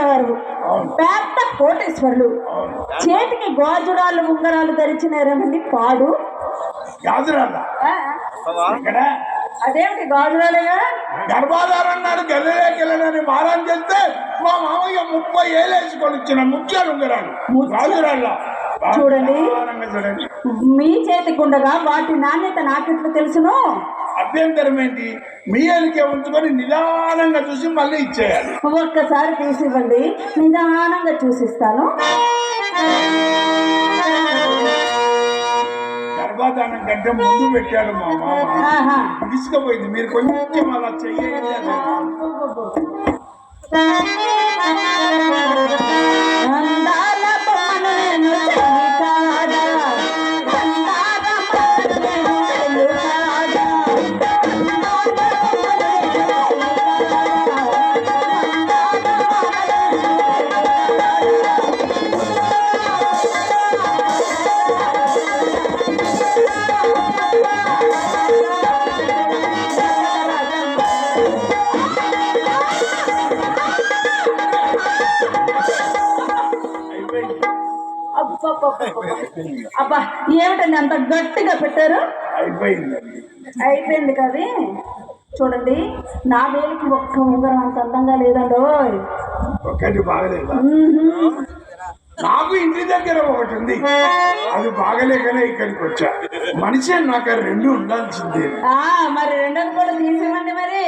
ఓటినవారు పెద్ద కోటేశ్వరులు. చేతికి గాజురాలు ఉంగరాలు ధరించినారమండి పాడు. గాజురాల ఆ, ఇక్కడ అదేమిటి గాజురాలేగా గర్భాధారం నాడు గెలలేకెళ్ళనని మారం చేస్తే మా మామయ్య ముప్పై ఏళ్ళు వేసుకొని వచ్చిన ముత్యాలు ఉంగరాలు. ముత్యాలు? గాజురాల చూడండి. బ్రహ్మాండంగా చూడండి మీ చేతికి ఉండగా వాటి నాణ్యత నాకెట్లు తెలుసును? అభ్యంతరం ఏంటి? మీ ఏలికే ఉంచుకొని నిదానంగా చూసి మళ్ళీ ఇచ్చేయాలి. ఒక్కసారి తీసి ఇవ్వండి. నిదానంగా చూసిస్తాను. గర్భాధానం కంటే ముందు పెట్టాడు మా మామ. తీసుకుపోయింది మీరు కొంచెం అలా చెయ్యండి. అందాల అబ్బా ఏమిటండి అంత గట్టిగా పెట్టారు? అయిపోయింది. అయిపోయింది కది చూడండి నా వేలికి ఒక్క ఉంగరం అంత అందంగా లేదండో ఒక్కటి బాగలేదా? నాకు ఇంటి దగ్గర ఒకటి ఉంది. అది బాగలేకనే ఇక్కడికి వచ్చా. మనిషి నాకు రెండు ఉండాల్సిందే. ఆ మరి రెండోది కూడా తీసేమండి మరి.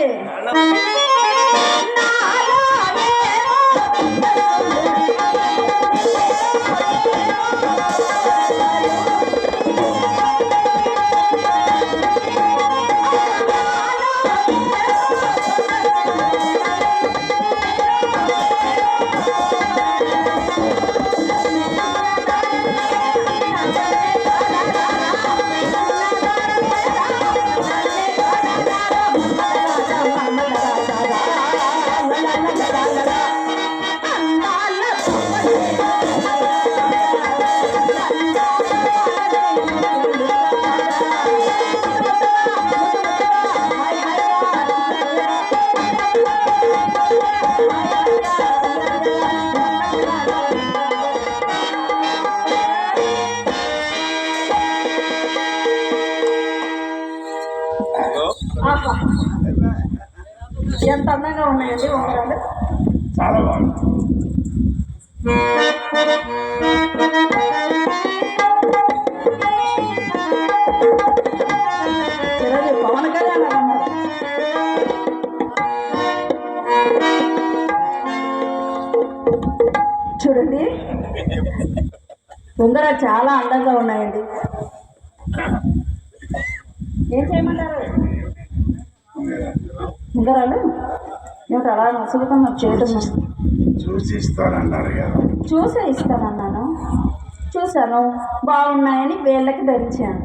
చాలా అందంగా ఉన్నాయండి. ఏం చేయమంటారు? ఉంగరాలు? ఏమిటి అలా నసులుకొని చేయడం చూసి ఇస్తానన్నారు కదా. చూసే ఇస్తానన్నాను. చూశాను. బాగున్నాయని వేళ్ళకి ధరించాను.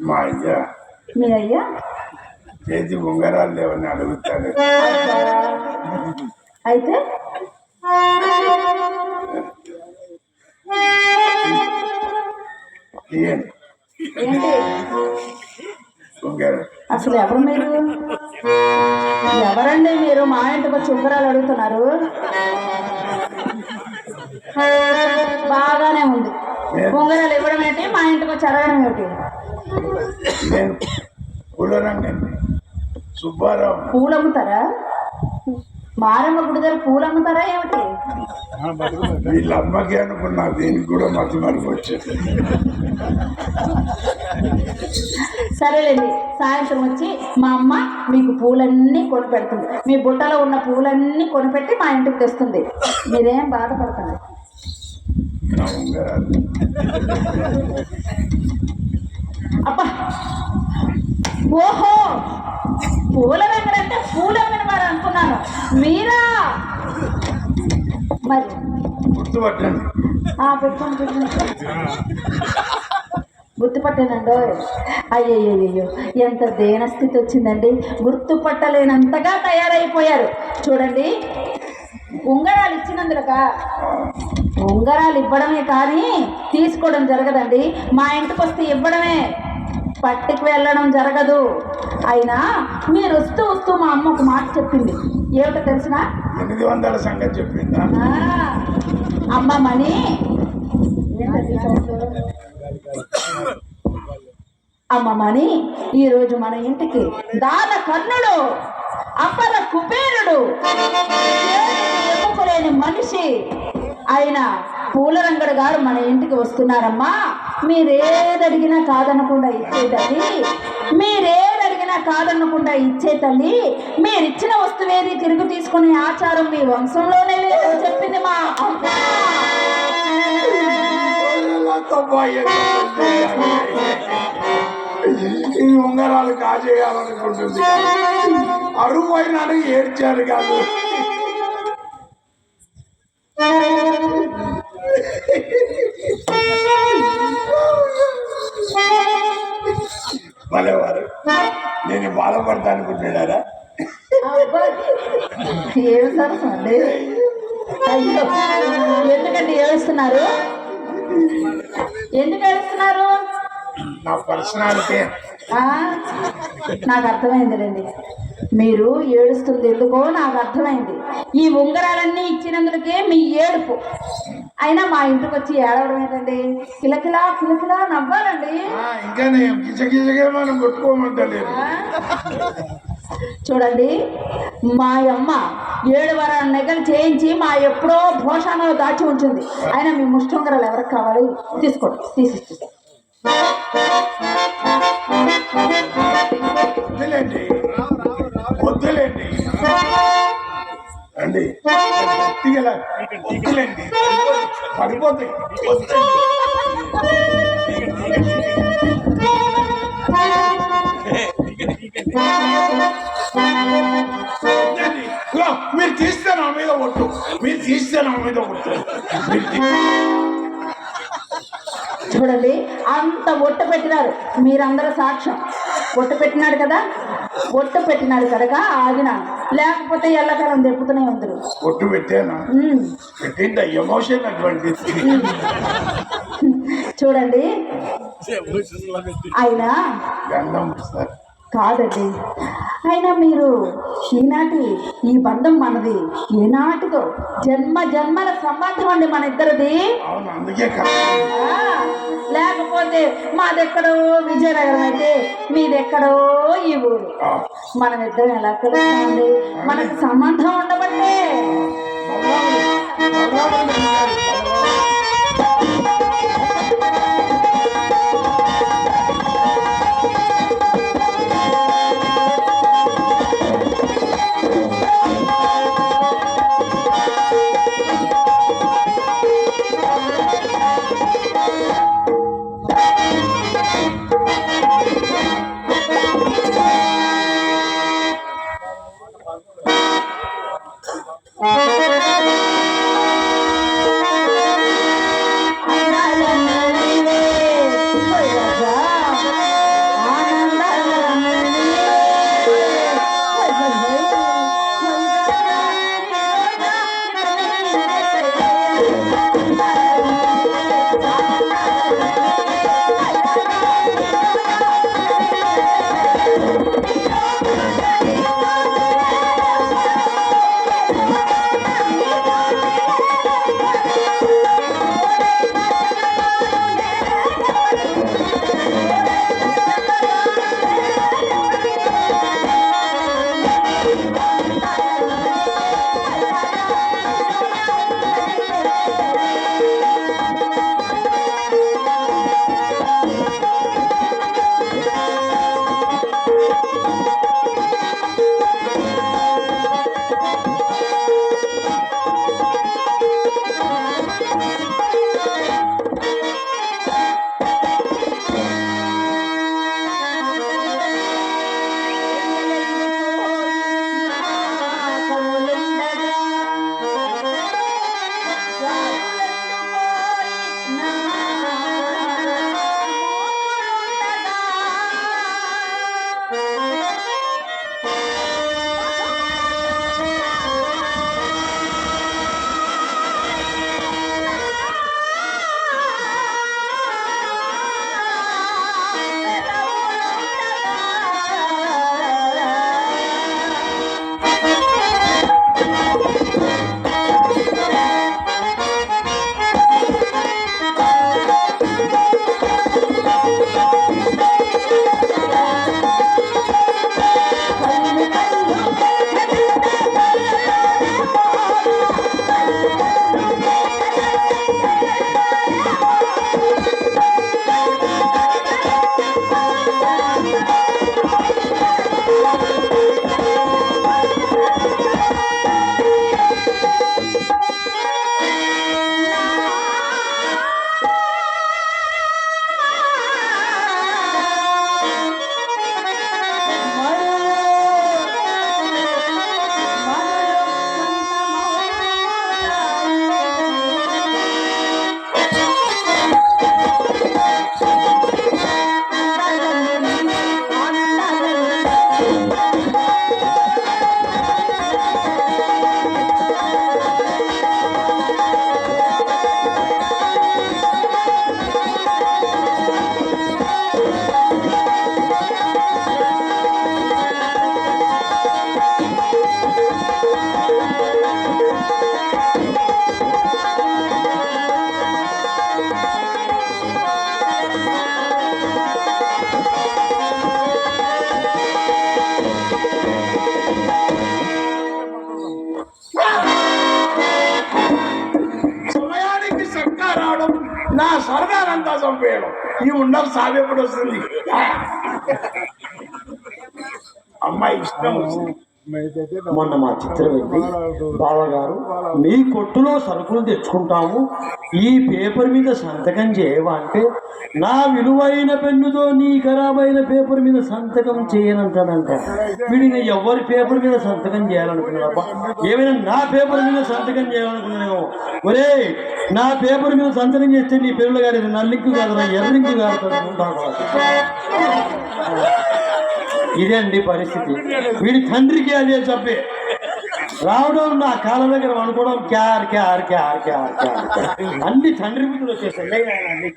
మా అయ్య. మీ అయ్యా? చేతి ఉంగరాలు లేవని అడుగుతాడు. అయితే? ఏంటి? అసలు ఎవరు మీరు? ఎవరండి మీరు? మా ఇంటికి వచ్చి ఉంగరాలు అడుగుతున్నారు. బాగానే ఉంది. ఉంగరాలు ఇవ్వడం ఏంటి? మా ఇంటికి వచ్చి అడగడం సుబ్బారావు. పూలు అమ్ముతారా? మారమ్మ గుడి దగ్గర పూలు అమ్ముతారా ఏమిటి వీళ్ళ అమ్మకి అనుకున్నా దీనికి కూడా మతి మరుపు వచ్చేది. సరేలేండి సాయంత్రం వచ్చి మా అమ్మ మీకు పూలన్నీ కొనిపెడుతుంది మీ బుట్టలో ఉన్న పూలన్నీ కొనిపెట్టి మా ఇంటికి తెస్తుంది. మీరేం బాధపడకండి. అబ్బా ఓహో! పూల వెంకడంటే పూల వారు అనుకున్నాను. మీరా? మరి? గుర్తుపట్టండి. పెట్టుకోండి గుర్తుపట్టానండో? అయ్యయ్యో ఎంత దేనస్థితి వచ్చిందండి. గుర్తుపట్టలేనంతగా తయారైపోయారు. చూడండి. ఉంగరాలు ఇచ్చినందులక ఉంగరాలు ఇవ్వడమే కానీ తీసుకోవడం జరగదండి. మా ఇంటికి వస్తే ఇవ్వడమే. పట్టుకు వెళ్ళడం జరగదు. అయినా మీరు వస్తూ వస్తూ మా అమ్మ ఒక మాట చెప్పింది. ఏమిటో తెలిసిన? ఎనిమిది వందల సంగతి చెప్పిందా. అమ్మ మణి. ఏంటది సౌండ్? అమ్మ మణి ఈరోజు మన ఇంటికి దాన కర్ణుడు అపర కుబేరుడు. మనిషి. ఆయన పూలరంగడు గారు మన ఇంటికి వస్తున్నారమ్మా. మీరేదడిగినా కాదనకుండా ఇచ్చే తల్లి. మీరేది అడిగినా కాదనకుండా ఇచ్చే తల్లి. మీరు ఇచ్చిన వస్తువేది తిరిగి తీసుకునే ఆచారం మీ వంశంలోనే లేదని చెప్పింది మా అమ్మ. ఈ ఉంగరాలు కాజేయాలనుకుంటుంది. అరువైన ఏడ్చారు కాదు. నేను బాధపడతా అనుకుంటున్నారా ఏమి ఎందుకండి ఏడుస్తున్నారు? ఎందుకు ఏడుస్తున్నారు? నా పర్సనాలిటీ. నాకు అర్థమైందిలేండి. మీరు ఏడుస్తుంది ఎందుకో నాకు అర్థమైంది. ఈ ఉంగరాలన్నీ ఇచ్చినందుకే మీ ఏడుపు. అయినా మా ఇంటికి వచ్చి ఏడవడం ఏంటండి? కిలకిలా కిలకిలా నవ్వాలండి. ఆ, ఇంకా నేను గిజగిజగా మనం కొట్టుకోమంటలేదు. ఆ? చూడండి మా అమ్మ ఏడు వారాల నెగలు చేయించి మా ఎప్పుడో భోషాలో దాచి ఉంచింది. అయినా మీ ముష్టంగరాలు ఎవరికి కావాలి? తీసుకోండి వద్దులేండి అండి. పడిపోతాయి. మీరు తీస్తే నా మీద ఒట్టు. మీరు తీస్తే నా మీద ఒట్టు. చూడండి అంత ఒట్టు పెట్టినారు. మీరందరూ సాక్ష్యం. ఒట్టు పెట్టినాడు కదా? ఒట్టు పెట్టినాడు కనుక ఆగినాను లేకపోతే ఎల్లకాలం తెప్పుతూనే ఉందరు. ఒట్టు పెట్టాను? పెట్టింది ఎమోషన్ అటువంటిది చూడండి. అయినా గంధం సార్ కాదండి. అయినా మీరు ఈనాటి ఈ బంధం మనది ఏనాటిదో జన్మ జన్మల సంబంధం అండి మన ఇద్దరిది. లేకపోతే మాదెక్కడో విజయనగరం అయితే మీదెక్కడో ఈ ఊరు. మనం ఇద్దరం ఎలా కలుస్తామండి? మనకు సంబంధం ఉండబట్టే. ఆ ఈ ఉండాలి సాగు ఎప్పుడు వస్తుంది? అమ్మాయి ఇష్టం వస్తుంది మొన్న మా చిత్రం వెళ్ళి బావగారు మీ కొట్టులో సరుకులు తెచ్చుకుంటాము ఈ పేపర్ మీద సంతకం చేయవా అంటే నా విలువైన పెన్నుతో నీ ఖరాబైన పేపర్ మీద సంతకం చేయనంటానంట. వీడిని ఎవరి పేపర్ మీద సంతకం చేయాలనుకున్నాడబ్బా? ఏమైనా నా పేపర్ మీద సంతకం చేయాలనుకున్నానేమో ఒరే నా పేపర్ మీద సంతకం చేస్తే నీ పిల్లలు గారు ఇది నల్లింకు కాదురా ఎర్రింకు కాదు ఇదే అండి పరిస్థితి. వీడి తండ్రికి అదే చెప్పే. రావడం నా కాళ్ళ దగ్గర అనుకోవడం క్యార్ క్యార్ క్యార్ క్యార్ క్యార్ అన్ని తండ్రి బుద్ధులు వచ్చేసాయి లే నాయనా, అన్ని.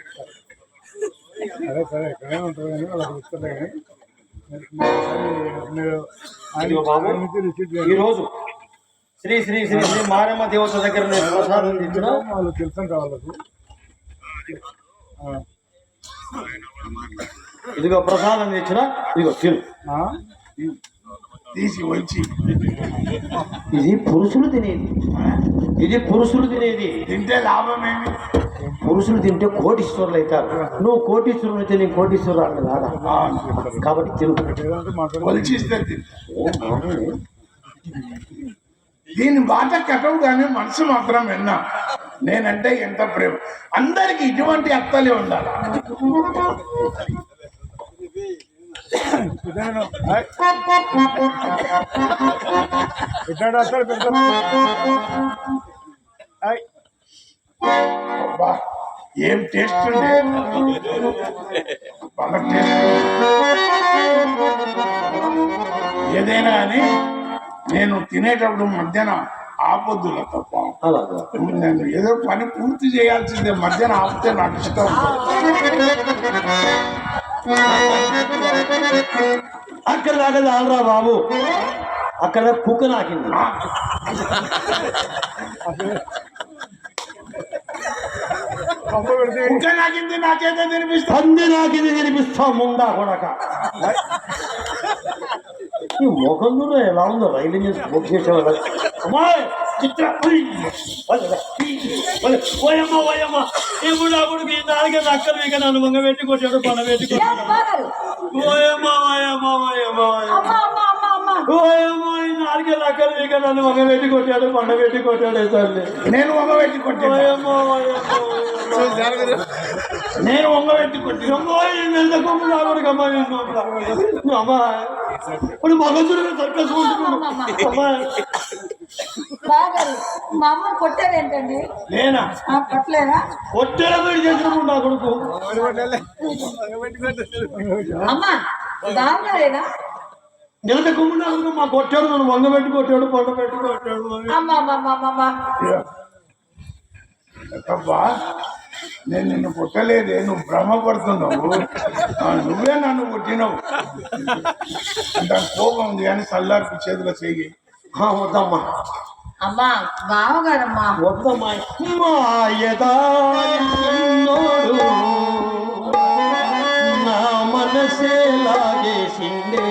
సరే సరే ఇక్కడే ఉంటారు కానీ వాళ్ళకి వస్తుంది కానీ మీరు ఇదిగో బాబు ఈ రోజు శ్రీ శ్రీ శ్రీ శ్రీ మారమ్మ దేవత దగ్గర నేను ప్రసాదం తెచ్చిన వాళ్ళు తెలుసంట వాళ్ళకు ఆ. ఇదిగో ప్రసాదం తెచ్చిన ఇదిగో తిను ఆ? తీసి వచ్చి ఇది పురుషులు తినేది. ఇది పురుషులు తినేది. తింటే లాభం ఏమి? పురుషులు తింటే కోటీశ్వరులు అవుతారు. నువ్వు కోటీశ్వరులు అయితే నేను కోటీశ్వరులు కాదా? కాబట్టి. దీని బాట కటవు కానీ మనసు మాత్రం విన్నా. నేనంటే ఎంత ప్రేమ. అందరికి ఇటువంటి అత్తలే ఉండాలి. ఇదేనా? పెద్ద ఏం టేస్ట్ బాగా టేస్ట్ ఏదైనా కానీ నేను తినేటప్పుడు మధ్యాహ్నం ఆపొద్దుల తప్ప నేను ఏదో పని పూర్తి చేయాల్సిందే మధ్యాహ్నం ఆపితే నాకు ఇష్టం అక్కడ దాకా చాలరా బాబు. అక్కడ కుక్క నాకింది. పంప ఇంకా నాకింది నాకేదో తినిపిస్తా. పంది నాకింది తినిపిస్తా ముందా కొడక. ఈ ముఖం ఎలా ఉందో రైలు చేసి బుక్ చేసేవాళ్ళు అమ్మాయి! ఓయమ్మ ఓయమ్మ ఇప్పుడు నా ఈ నాలుగే అక్కలు ఇక నన్ను మంగ పెట్టి కొట్టాడు పన పెట్టి కొట్టాడు ఓయమ్మ ఓయమ్మ ఓయమ్మ ఓయమ్మ నాలుగే ఇక నన్ను మంగ పెట్టి కొట్టాడు పండ పెట్టి కొట్టాడు తల్లి నేను వంగబెట్టి కొట్టాను. ఓయమ్మ ఓయమ్మ ఓయమ్మ నేను వంగబెట్టి కొట్టాను కొట్టి ఎంత కొమ్ము నా కొడుకు అమ్మాయి ఇప్పుడు మగజుడు సర్కస్ మా అమ్మ కొట్టారేంటండి నేనా? ఆ, కొట్టలేదా? చేసినప్పుడు నా కొడుకు. అమ్మ బాగారేనా నిలత కొమ్ముడు మా కొట్టాడు నన్ను వంగ పెట్టి కొట్టాడు పండ పెట్టి కొట్టాడు అమ్మ నేను నిన్ను పుట్టలేదే నువ్వు భ్రమపడుతున్నావు. నువ్వే నన్ను పుట్టినావు దాని కోపం ఉంది కానీ సల్లార్పు చేతిలో చెయ్యి. వద్దమ్మా. అమ్మా బావగారమ్మా. వద్దమ్మా మాయదారి నా మనసే లాగేసిందే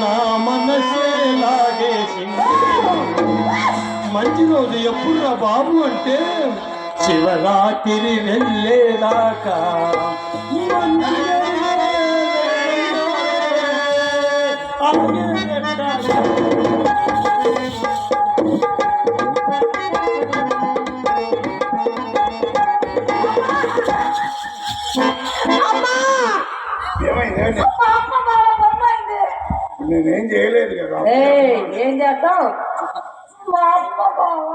నా మనసే లాగేసిందే మంచి రోజు ఎప్పుడురా బాబు అంటే? శివరాత్రి వెళ్ళేదాకా. మంచి నేనేం చేయలేదు కదా. ఏం చేద్దాం మా అమ్మ బావ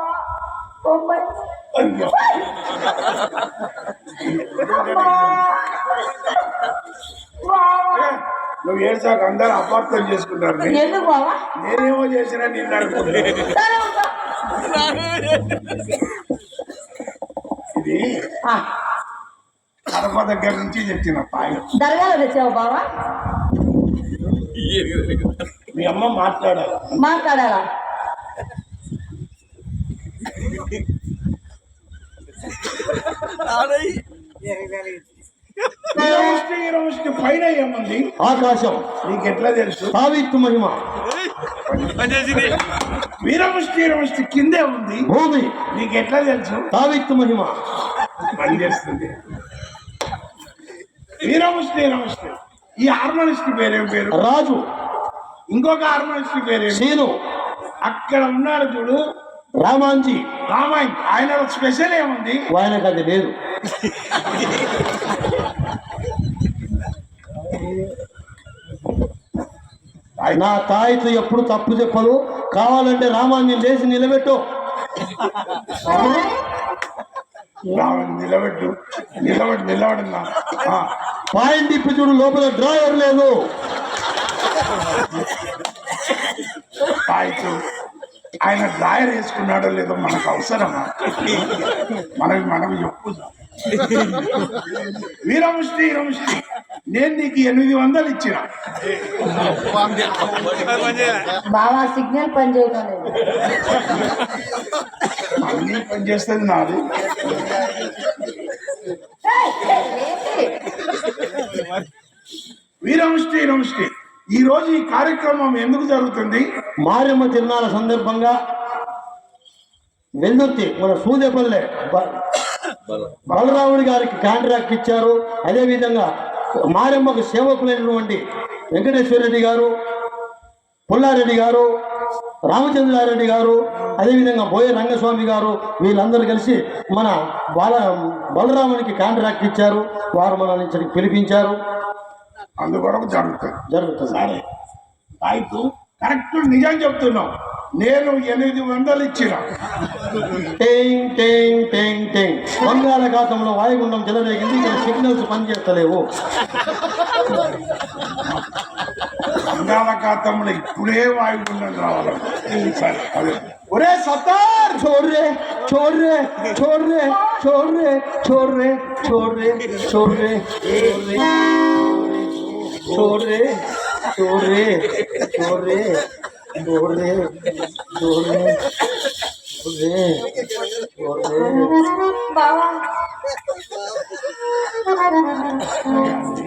బావ నువ్వు ఏడ్చాక అందరూ అపార్థం చేసుకుంటారు. నీ- ఎందుకు బావా? నేనేమో చేసినా నిన్ను. ఇది ఆ, కడప దగ్గర నుంచి దర్గాలో తెచ్చావు బావా? మీ అమ్మ మాట్లాడాలి. మాట్లాడాలా? ఇరవై ఇరవై పైన ఏముంది? ఆకాశం. నీకు ఎట్లా తెలుసు? సావిత్రి మహిమ. వీరముష్టి వీరముష్టి కిందే ఉంది. భూమి. నీకు ఎట్లా తెలుసు? తావిత్తు మహిమ. పనిచేస్తుంది. వీరముష్టి వీరముష్టి ఈ హార్మోనిస్ట్ పేరేం పేరు? రాజు. ఇంకొక హార్మోనిస్ట్ పేరేం? సీను. అక్కడ ఉన్నాడు చూడు. రామాంజీ. రామాయణ్. ఆయన స్పెషల్ ఏముంది? ఆయనకు అది లేదు. నా తాయితో ఎప్పుడు తప్పు చెప్పదు కావాలంటే రామాన్ని లేచి నిలబెట్టు. నిలబెట్టు. నిలబెట్టు నిలబడిందా పాయింట్ ఇప్పి చూడు లోపల డ్రాయర్ లేదు. తాయితు. ఆయన డ్రాయర్ వేసుకున్నాడో లేదో మనకు అవసరమా? మనకి మనం చెప్పుదాం వీరముష్టి వీరముష్టి. నేను నీకు ఎనిమిది వందలు ఇచ్చిన. బావా సిగ్నల్ పని చేయడం లేదు. అన్నీ పనిచేస్తుంది నాది. ఏంటి? వీరముష్టి వీరముష్టి. ఈ రోజు ఈ కార్యక్రమం ఎందుకు జరుగుతుంది? మారెమ్మ తిరునాళ్ళ సందర్భంగా వెల్లుర్తి మన సూదేపల్లె బలరాముడి గారికి కాంట్రాక్ట్ ఇచ్చారు. అదేవిధంగా మారెమ్మకు సేవకులైనటువంటి వెంకటేశ్వర రెడ్డి గారు పుల్లారెడ్డి గారు రామచంద్రారెడ్డి గారు అదేవిధంగా బోయ రంగస్వామి గారు వీళ్ళందరూ కలిసి మన బాల బలరామునికి కాంట్రాక్ట్ ఇచ్చారు. వారు మనల్ని ఇక్కడికి పిలిపించారు. అందుకొరకు జరుగుతుంది. జరుగుతుంది. సరే. తాయితు కరెక్ట్ నిజం చెప్తున్నావు. నేను ఎనిమిది వందలు ఇచ్చిన టేంగ్ టేంగ్ టేంగ్ టేంగ్ బంగాళాఖాతంలో వాయుగుండం చెలరేగింది ఇక్కడ సిగ్నల్స్ పనిచేస్తలేవు బంగాళాఖాతంలో ఇప్పుడే వాయుగుండం రావాలి ఒరే సతార్ చోర్రే చోర్రే చోర్రే చోర్రే చోర్రే చోర్రే చోర్రే చోర్రే చోర్రే చోర్రే చోర్రే डोरे डोरे डोरे डोरे బావా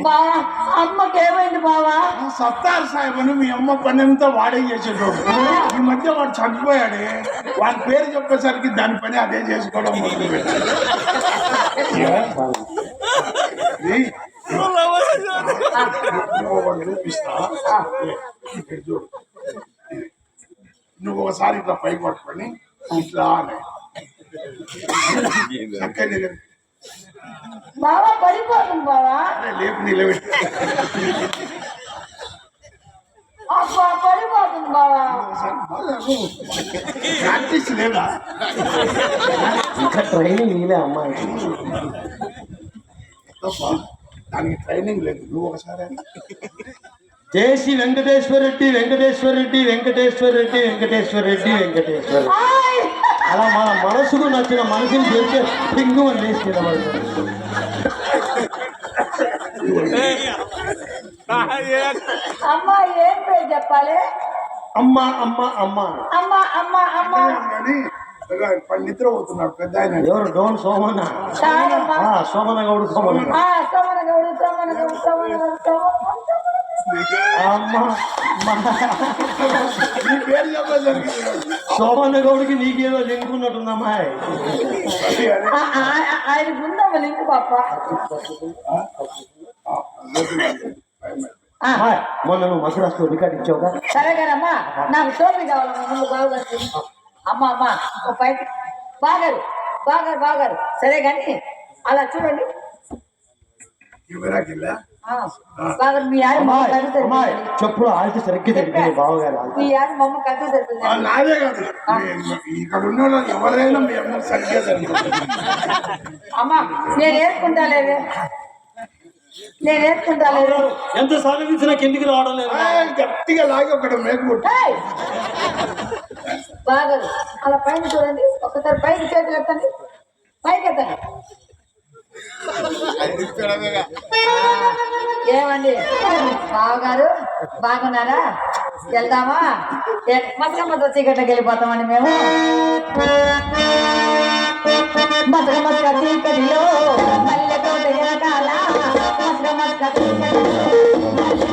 బావా అమ్మకి ఏమైంది బావా సత్తార్ సాహెబ్ను మీ అమ్మ పనంతా వాడే చేసేటోడు ఈ మధ్య వాడు చనిపోయాడే వాడి పేరు చెప్పేసరికి దాని పని అదే చేసుకోవడం మొదలుపెట్టాడు చూపిస్తా ఇక్కడ చూడు నువ్వు ఒకసారి ఇట్లా పై పట్టుకొని ఇట్లా అనే. బావా పడిపోతుంది బావా. లేపు నిలబెట్టి అబ్బా పడిపోతుంది బావా. ప్రాక్టీస్ లేదా ఇంకా ట్రైనింగ్ నీలే అమ్మాయి. తప్ప దానికి ట్రైనింగ్ లేదు. నువ్వు ఒకసారి అను. జేసి వెంకటేశ్వర రెడ్డి వెంకటేశ్వర రెడ్డి వెంకటేశ్వర రెడ్డి వెంకటేశ్వర రెడ్డి వెంకటేశ్వర రెడ్డి. ఆయ్! అలా మన మనసుకు నచ్చిన మనిషిని చేస్తే పింగు అని లేచి నిలబడతాడు అమ్మా ఏం పేరు చెప్పాలి అమ్మ అమ్మ అమ్మ అమ్మ అమ్మ అమ్మ పండితులు అవుతున్నాడు సోమన్న. గౌడికి నీకేదో లింక్ ఉన్నట్టుందమ్మా ఆయన ఉందమ్మ లింక్ పాప? మొన్న నువ్వు మసరాస్తో రికార్డు ఇచ్చావు సరే కదమ్మా నాకు సోమి కావాలి అమ్మ అమ్మ ఒక పైకి. బాగారు బాగారు బాగారు. సరే కానీ అలా చూడండి. చెప్పుడు ఆల్తి సరిగ్గా జరిగింది బావగారు నాదే కాదు. ఇక్కడ ఉన్న అమ్మా నేను ఏర్పుకుంటా నేను వేసుకుంటా లేదు. ఎంత సాగదీసినా కిందికి రావడం లేదు. గట్టిగా లాగి ఒకటి ఏయ్! బాగారు అలా పైన చూడండి. ఒకసారి పైకి చేతులు ఎత్తండి. పైకి ఎత్తండి. ఏమండి? బావగారు బాగున్నారా? వెళ్దామా? మసకమ్మతో చీకట్లోకి వెళ్ళిపోతామండి మేము. మసక మసక చీకటిలో మల్లెతో వెనకాల మసక మసక చీకటిలో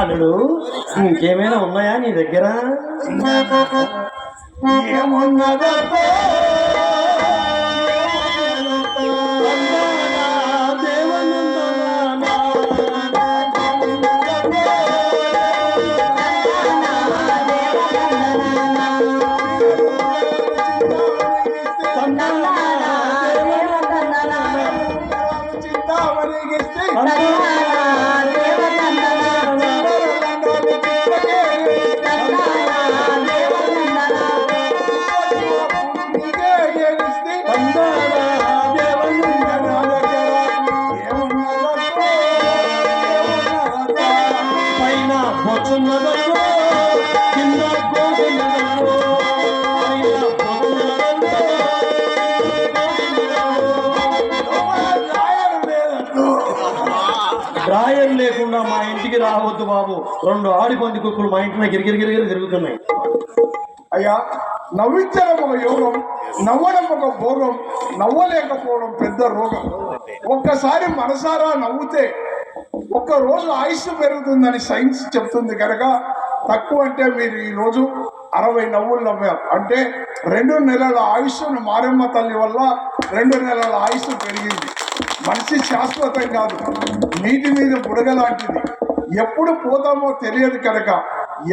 అల్లుడు ఇంకేమైనా ఉన్నాయా నీ దగ్గర ఏమున్నదబ్బో? రెండు ఆడిపంది కుక్కలు మా ఇంట్లో గిరిగిరి గిరిగిరి తిరుగుతున్నాయి. అయ్యా నవ్వించడం ఒక యోగం నవ్వడం ఒక భోగం నవ్వలేకపోవడం పెద్ద రోగం. ఒక్కసారి మనసారా నవ్వుతే ఒక్క రోజు ఆయుష్ పెరుగుతుందని సైన్స్ చెప్తుంది కనుక తక్కువ అంటే మీరు ఈ రోజు అరవై నవ్వులు నవ్వారు. అంటే రెండు నెలల ఆయుష్ను మారమ్మ తల్లి వల్ల రెండు నెలల ఆయుష్ పెరిగింది. మనిషి శాశ్వతం కాదు నీటి మీద బుడగ లాంటిది. ఎప్పుడు పోతామో తెలియదు కనుక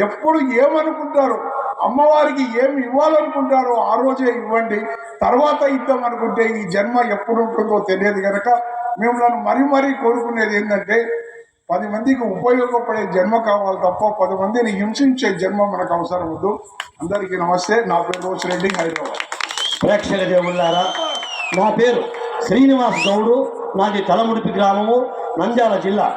ఎప్పుడు ఏమనుకుంటారు అమ్మవారికి ఏమి ఇవ్వాలనుకుంటారో ఆ రోజే ఇవ్వండి. తర్వాత ఇద్దాం అనుకుంటే ఈ జన్మ ఎప్పుడు ఉంటుందో తెలియదు కనుక మిమ్మల్ని మరీ మరీ కోరుకునేది ఏంటంటే పది మందికి ఉపయోగపడే జన్మ కావాలి తప్ప పది మందిని హింసించే జన్మ మనకు అవసరం వద్దు. అందరికీ నమస్తే. నా పేరు రోజు రెడ్డి హైదరాబాద్. ప్రేక్షక దేవుళ్ళారా నా పేరు శ్రీనివాస్ గౌడు. నాది తలముడిపి గ్రామము నంద్యాల జిల్లా.